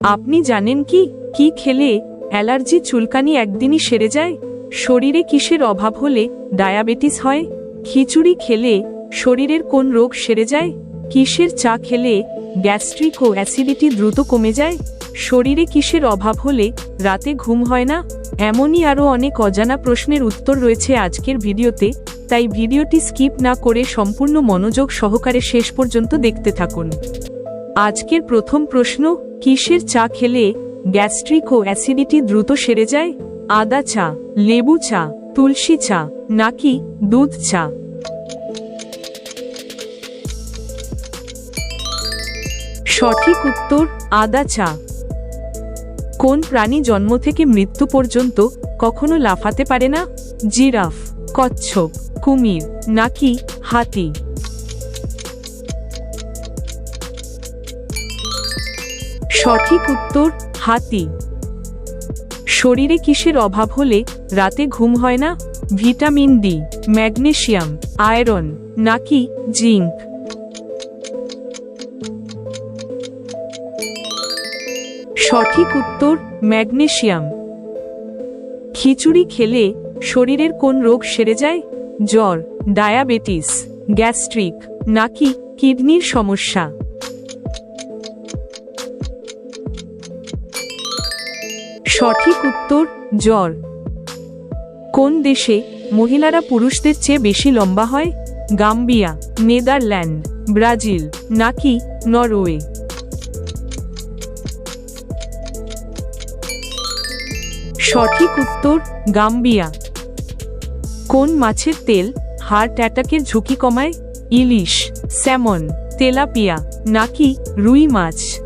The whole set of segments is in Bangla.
আপনি জানেন কি? কি খেলে অ্যালার্জি চুলকানি একদিনই সেরে যায়? শরীরে কিসের অভাব হলে ডায়াবেটিস হয়? খিচুড়ি খেলে শরীরের কোন রোগ সেরে যায়? কিসের চা খেলে গ্যাস্ট্রিক ও অ্যাসিডিটি দ্রুত কমে যায়? শরীরে কিসের অভাব হলে রাতে ঘুম হয় না? এমনই আরও অনেক অজানা প্রশ্নের উত্তর রয়েছে আজকের ভিডিওতে, তাই ভিডিওটি স্কিপ না করে সম্পূর্ণ মনোযোগ সহকারে শেষ পর্যন্ত দেখতে থাকুন। আজকের প্রথম প্রশ্ন, কিসের চা খেলে গ্যাস্ট্রিক ও অ্যাসিডিটি দ্রুত সেরে যায়? আদা চা, লেবু চা, তুলসী চা, নাকি দুধ চা? সঠিক উত্তর, আদা চা। কোন প্রাণী জন্ম থেকে মৃত্যু পর্যন্ত কখনো লাফাতে পারে না? জিরাফ, কচ্ছপ, কুমির, নাকি হাতি? সঠিক উত্তর, হাতি। শরীরে কিসের অভাব হলে রাতে ঘুম হয় না? ভিটামিন ডি, ম্যাগনেশিয়াম, আয়রন, নাকি জিঙ্ক? সঠিক উত্তর, ম্যাগনেশিয়াম। খিচুড়ি খেলে শরীরের কোন রোগ সেরে যায়? জ্বর, ডায়াবেটিস, গ্যাস্ট্রিক, নাকি কিডনির সমস্যা? সঠিক উত্তর, জ্বর। কোন দেশে মহিলারা পুরুষদের চেয়ে বেশি লম্বা হয়? গাম্বিয়া, নেদারল্যান্ড, ব্রাজিল, নাকি নরওয়ে? সঠিক উত্তর, গাম্বিয়া। কোন মাছের তেল হার্ট অ্যাটাকের ঝুঁকি কমায়? ইলিশ, স্যামন, তেলাপিয়া, নাকি রুই মাছ?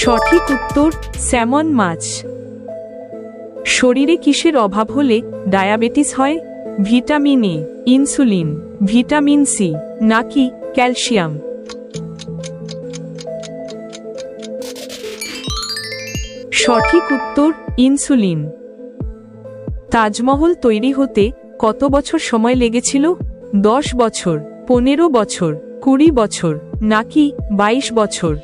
সঠিক উত্তর, স্যামন মাছ। শরীরে কিসের অভাব হলে ডায়াবেটিস হয়? Vitamin A, insulin, vitamin C, নাকি ক্যালসিয়াম? সঠিক উত্তর, ইনসুলিন। তাজমহল তৈরি হতে কত বছর সময় লেগেছিল? দশ বছর, পনেরো বছর, কুড়ি বছর, নাকি বাইশ বছর?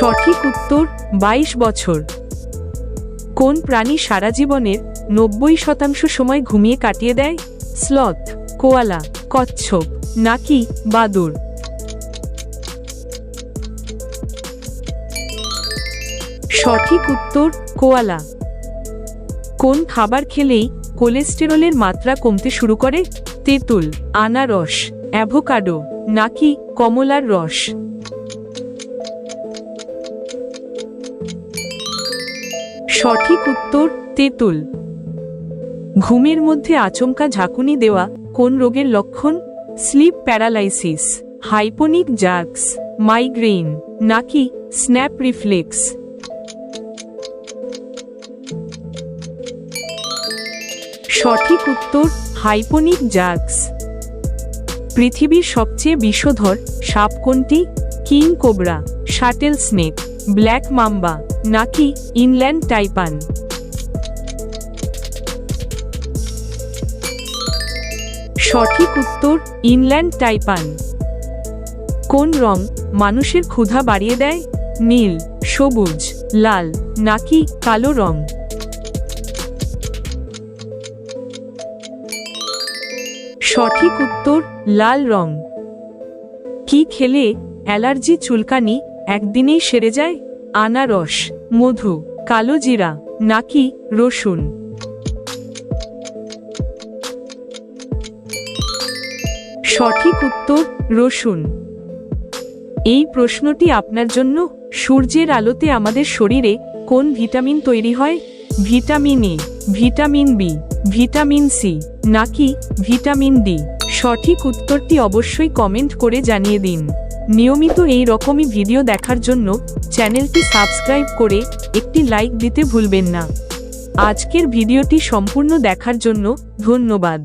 সঠিক উত্তর, বাইশ বছর। কোন প্রাণী সারা জীবনের নব্বই শতাংশ সময় ঘুমিয়ে কাটিয়ে দেয়? স্লথ, কোয়ালা, কচ্ছপ, নাকি বাদুর? সঠিক উত্তর, কোয়ালা। কোন খাবার খেলেই কোলেস্টেরলের মাত্রা কমতে শুরু করে? তেঁতুল, আনারস, অ্যাভোকাডো, নাকি কমলার রস? সঠিক উত্তর, তেঁতুল। ঘুমের মধ্যে আচমকা ঝাঁকুনি দেওয়া, কোন রোগের লক্ষণ? Sleep paralysis, hypnic jerks, migraine, নাকি স্ন্যাপ রিফ্লেক্স? সঠিক উত্তর, হাইপোনিক জার্কস। পৃথিবীর সবচেয়ে বিষধর সাপ কোনটি? King cobra shuttle snake black mamba. নাকি ইনল্যান্ড টাইপান? সঠিক উত্তর, ইনল্যান্ড টাইপান। কোন রং মানুষের ক্ষুধা বাড়িয়ে দেয়? নীল, সবুজ, লাল, নাকি কালো রং? সঠিক উত্তর, লাল রং। কি খেলে অ্যালার্জি চুলকানি একদিনেই সেরে যায়? আনারস, মধু, কালো জিরা, নাকি রসুন? সঠিক উত্তর, রসুন। এই প্রশ্নটি আপনার জন্য সূর্যের আলোতে আমাদের শরীরে কোন ভিটামিন তৈরি হয়? Vitamin A, vitamin B, vitamin C, নাকি ভিটামিন ডি? সঠিক উত্তরটি অবশ্যই কমেন্ট করে জানিয়ে দিন। নিয়মিত এই রকমই ভিডিও দেখার জন্য চ্যানেলটি সাবস্ক্রাইব করে একটি লাইক দিতে ভুলবেন না। আজকের ভিডিওটি সম্পূর্ণ দেখার জন্য ধন্যবাদ।